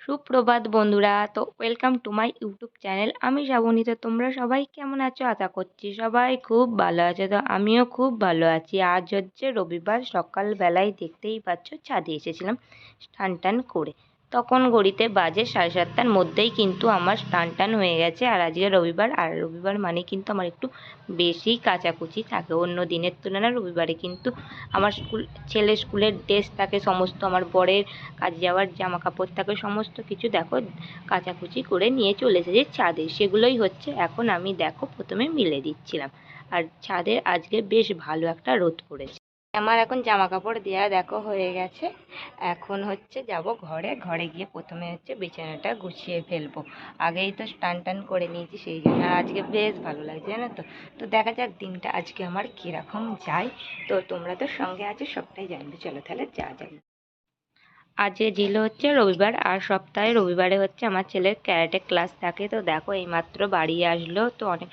সুপ্রভাত বন্ধুরা, তো welcome to my YouTube channel আমি শ্রাবণী, তো তোমরা সবাই কেমন আছো? আশা করছি সবাই খুব ভালো আছে। তো আমিও খুব ভালো আছি। আজ হচ্ছে রবিবার, সকালবেলায় দেখতেই পাচ্ছ, ছাদে এসেছিলাম স্নান টান করে। তখন ঘড়িতে বাজে সাড়ে সাতটার মধ্যেই কিন্তু আমার স্নান টান হয়ে গেছে। আর আজকে রবিবার, আর রবিবার মানে কিন্তু আমার একটু বেশি কাচাকুচি থাকে। অন্য দিনের তুলনায় রবিবারে কিন্তু আমার স্কুল, ছেলের স্কুলের ড্রেস থাকে সমস্ত, আমার বরের কাজে যাওয়ার জামা কাপড় থাকে সমস্ত কিছু দেখো, কাচাকুচি করে নিয়ে চলে এসেছি ছাদে। সেগুলোই হচ্ছে, এখন আমি দেখো প্রথমে মিলে দিচ্ছিলাম। আর ছাদে আজকে বেশ ভালো একটা রোদ পড়েছে। আমার এখন জামা কাপড় দেওয়া দেখো হয়ে গেছে। এখন হচ্ছে যাব ঘরে। ঘরে গিয়ে প্রথমে হচ্ছে বিছানাটা গুছিয়ে ফেলব। আগেই তো স্টান টান করে নিয়েছি, সেই জন্য। আর আজকে বেশ ভালো লাগছে, জানো তো? তো দেখা যাক দিনটা আজকে আমার কীরকম যায়। তো তোমরা তো সঙ্গে আছো, সবটাই জানবে। চলো তাহলে, যা যাবে আজকে ছিল হচ্ছে রবিবার, আর সপ্তাহে রবিবারে হচ্ছে আমার ছেলের ক্যারাটে ক্লাস থাকে। তো দেখো, এইমাত্র বাড়ি আসলো, তো অনেক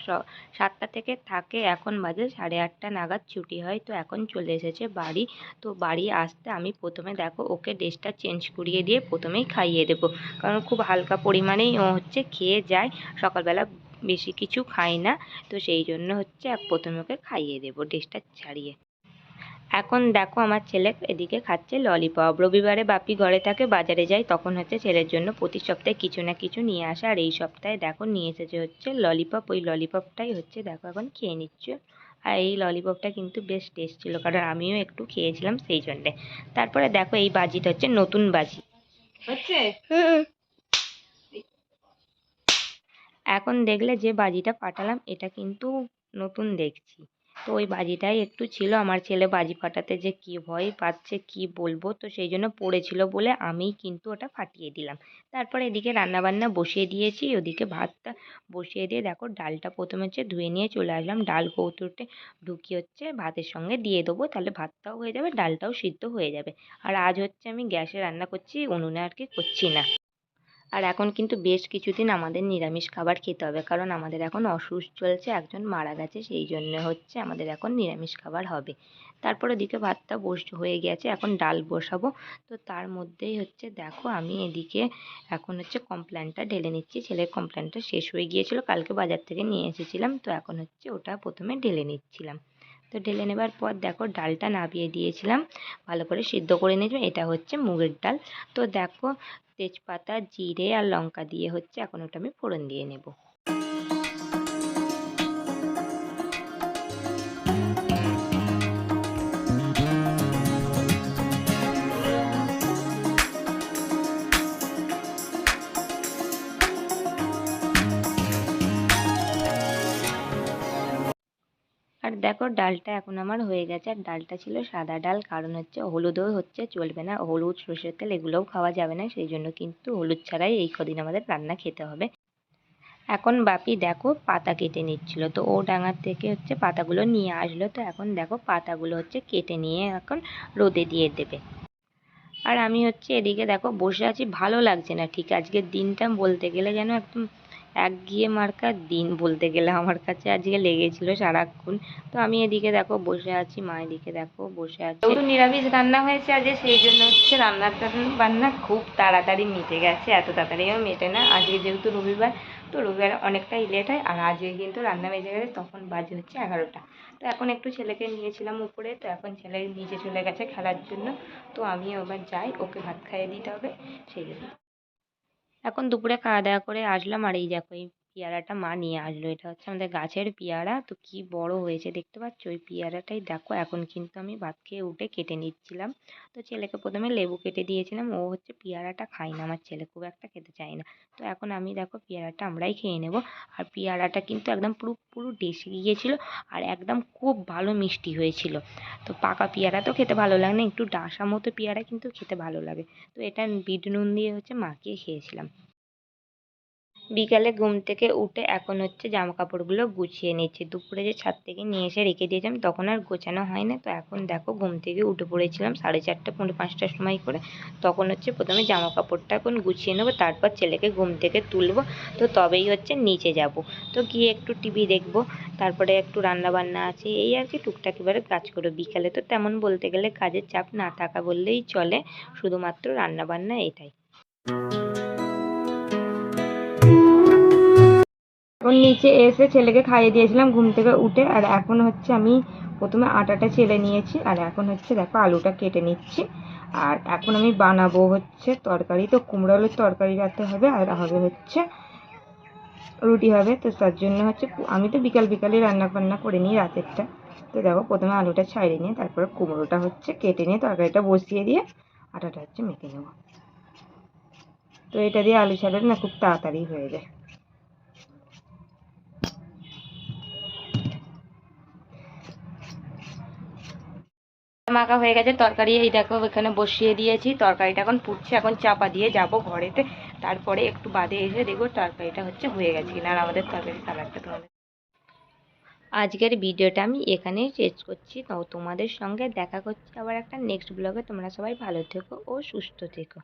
সাতটা থেকে থাকে, এখন বাজে সাড়ে আটটা নাগাদ ছুটি হয়, তো এখন চলে এসেছে বাড়ি। তো বাড়ি আসতে আমি প্রথমে দেখো, ওকে ড্রেসটা চেঞ্জ করিয়ে দিয়ে প্রথমেই খাইয়ে দেবো। কারণ খুব হালকা পরিমাণেই ও হচ্ছে খেয়ে যায়, সকালবেলা বেশি কিছু খায় না, তো সেই জন্য হচ্ছে প্রথমে ওকে খাইয়ে দেবো ড্রেসটা ছাড়িয়ে। এখন দেখো আমার ছেলে এদিকে খাচ্ছে ললিপপ রবিবারে বাপি ঘরে থাকে বাজারে যায় তখন হচ্ছে ছেলের জন্য প্রতি সপ্তাহে কিছু না কিছু নিয়ে আসে। আর এই সপ্তাহে দেখো নিয়ে এসেছে হচ্ছে ললিপপ ওই ললিপপটাই হচ্ছে দেখো এখন খেয়ে নিচ্ছে। আর এই ললিপপটা কিন্তু বেশ টেস্ট ছিল কারণ আমিও একটু খেয়েছিলাম সেই জন্যে। তারপরে দেখো এই বাজিটা হচ্ছে নতুন বাজি। হচ্ছে? এখন দেখলে যে বাজিটা পাঠালাম এটা কিন্তু নতুন দেখছি। তো ওই বাজিটাই একটু ছিল। আমার ছেলে বাজি ফাটাতে যে কি ভয় পাচ্ছে, কি বলব? তো সেই জন্য পড়েছিল বলে আমিই কিন্তু ওটা ফাটিয়ে দিলাম। তারপরে এদিকে রান্নাবান্না বসিয়ে দিয়েছি। ওদিকে ভাতটা বসিয়ে দিয়ে দেখো ডালটা প্রথমে হচ্ছে ধুয়ে নিয়ে চলে আসলাম। ডাল কৌটোতে ঢুকিয়ে হচ্ছে ভাতের সঙ্গে দিয়ে দেবো। তাহলে ভাতটাও হয়ে যাবে, ডালটাও সিদ্ধ হয়ে যাবে। আর আজ হচ্ছে আমি গ্যাসে রান্না করছি, উনুনে আর কি করছি না। আর এখন কিন্তু বেশ কিছুদিন আমাদের নিরামিষ খাবার খেতে হবে, কারণ আমাদের এখন অসুস্থ চলছে, একজন মারা গেছে, সেই জন্য হচ্ছে আমাদের এখন নিরামিষ খাবার হবে। তারপর ওদিকে ভাতটা বস হয়ে গেছে, এখন ডাল বসাবো। তো তার মধ্যেই হচ্ছে দেখো আমি এদিকে এখন হচ্ছে কমপ্ল্যানটা ঢেলে নিচ্ছি, ছেলের কমপ্ল্যানটা শেষ হয়ে গিয়েছিল, কালকে বাজার থেকে নিয়ে এসেছিলাম, তো এখন হচ্ছে ওটা প্রথমে ঢেলে নিচ্ছিলাম। তো ঢেলে নেবার পর দেখো ডালটা নাবিয়ে দিয়েছিলাম, ভালো করে সিদ্ধ করে নিয়েছিলাম, এটা হচ্ছে মুগের ডাল। তো দেখো তেজপাতা জিরে আর লঙ্কা দিয়ে হচ্ছে এখন ওটা আমি ফোড়ন দিয়ে নেব। দেখো ডালটা এখন আমার হয়ে গেছে। আর ডালটা ছিল সাদা ডাল, কারণ হচ্ছে হলুদও হচ্ছে, চলবে না। হলুদ, সর্ষের তেল এগুলোও খাওয়া যাবে না, সেই জন্য কিন্তু হলুদ ছাড়াই এই কদিন আমাদের রান্না খেতে হবে। এখন বাপি দেখো পাতা কেটে নিচ্ছিল, তো ও ডাঙার থেকে হচ্ছে পাতাগুলো নিয়ে আসলো। তো এখন দেখো পাতাগুলো হচ্ছে কেটে নিয়ে এখন রোদে দিয়ে দেবে। আর আমি হচ্ছে এদিকে দেখো বসে আছি, ভালো লাগছে না। ঠিক আজকের দিনটা বলতে গেলে যেন একদম একঘেয়ে মার্কা দিন বলতে গেলে আমার কাছে আজকে লেগেছিল সারাক্ষণ। তো আমি এদিকে দেখো বসে আছি, মা এদিকে দেখো বসে আছে। একটু নিরামিষ রান্না হয়েছে আজকে, সেই জন্য হচ্ছে রান্নাটা বান্না খুব তাড়াতাড়ি মিটে গেছে, এত তাড়াতাড়িও মেটে না। আজকে যেহেতু রবিবার, তো রবিবার অনেকটাই লেট হয়, আর আজকে কিন্তু রান্না বেজে গেছে, তখন বাজে হচ্ছে এগারোটা। তো এখন একটু ছেলেকে নিয়েছিলাম উপরে, তো এখন ছেলে নিচে চলে গেছে খেলার জন্য। তো আমি এবার যাই, ওকে ভাত খাইয়ে দিতে হবে, সেই জন্য। এখন দুপুরে খাওয়া দাওয়া করে আসলাম আর এই দেখো এই পেয়ারাটা মা নিয়ে আসলো। এটা হচ্ছে আমাদের গাছের পেয়ারা। তো কি বড় হয়েছে দেখতে পাচ্ছ? ওই পেয়ারাটাই দেখো, এখন কিন্তু আমি ভাত খেয়ে উঠে কেটে নিচ্ছিলাম। তো ছেলেকে প্রথমে লেবু কেটে দিয়েছিলাম। ও হচ্ছে পেয়ারাটা খায় না, আমার ছেলে খুব একটা খেতে চায় না। তো এখন আমি দেখো পেয়ারাটা আমরাই খেয়ে নেব। আর পেয়ারাটা কিন্তু একদম পুরো পুরো ডেসে গিয়েছিল আর একদম খুব ভালো মিষ্টি হয়েছিল। তো পাকা পেয়ারা তো খেতে ভালো লাগে না, একটু ডাঁসা মতো পেয়ারা কিন্তু খেতে ভালো লাগে। তো এটা বিট নুন দিয়ে হচ্ছে মাখিয়ে খেয়েছিলাম। বিকালে ঘুম থেকে উঠে এখন হচ্ছে জামা কাপড়গুলো গুছিয়ে নিচ্ছি। দুপুরে যে ছাদ থেকে নিয়ে এসে রেখে দিয়েছিলাম, তখন আর গোছানো হয় না তো এখন দেখো ঘুম থেকে উঠে পড়েছিলাম সাড়ে চারটে, পৌনে পাঁচটার সময় করে। তখন হচ্ছে প্রথমে জামা কাপড়টা এখন গুছিয়ে নেব, তারপর ছেলেকে ঘুম থেকে তুলবো। তো তবেই হচ্ছে নিচে যাব। তো গিয়ে একটু টিভি দেখব, তারপরে একটু রান্না বান্না আছে, এই আর কি টুকটাক এবারে কাজ করব। বিকালে তো তেমন বলতে গেলে কাজের চাপ না থাকা বললেই চলে, শুধুমাত্র রান্না বান্না এটাই। এখন নিচে এসে ছেলেকে খাইয়ে দিয়েছিলাম, ঘুম থেকে উঠে, আর এখন হচ্ছে আমি প্রথমে আটাটা চেলে নিয়েছি, আর এখন হচ্ছে দেখো আলুটা কেটে নিচ্ছি, আর এখন আমি বানাবো হচ্ছে তরকারি। তো কুমড়ো আলুর তরকারি রাখতে হবে, আর হবে হচ্ছে রুটি হবে। তো তার জন্য হচ্ছে আমি তো বিকাল বিকালে রান্না বান্না করে নিই রাতেরটা। তো দেখো প্রথমে আলুটা ছাড়িয়ে নিয়ে, তারপরে কুমড়োটা হচ্ছে কেটে নিয়ে তরকারিটা বসিয়ে দিয়ে আটাটা হচ্ছে মেখে নেব। তো এটা দিয়ে আলু ছাড়ালে না খুব তাড়াতাড়ি হয়ে যায়। মাখা হয়ে গেছে, তরকারি এই দেখো এখানে বসিয়ে দিয়েছি, তরকারিটা এখন পুড়ছে এখন চাপা দিয়ে যাব ঘরেতে। তারপরে একটু বাদে এসে দেখব তরকারিটা হচ্ছে হয়ে গেছে কিনা আর আমাদের তরকারি কালারটা তোমাদের আজকের ভিডিওটা আমি এখানেই শেষ করছি। তো তোমাদের সঙ্গে দেখা করছি আবার একটা নেক্সট ব্লগে তোমরা সবাই ভালো থেকো ও সুস্থ থেকো।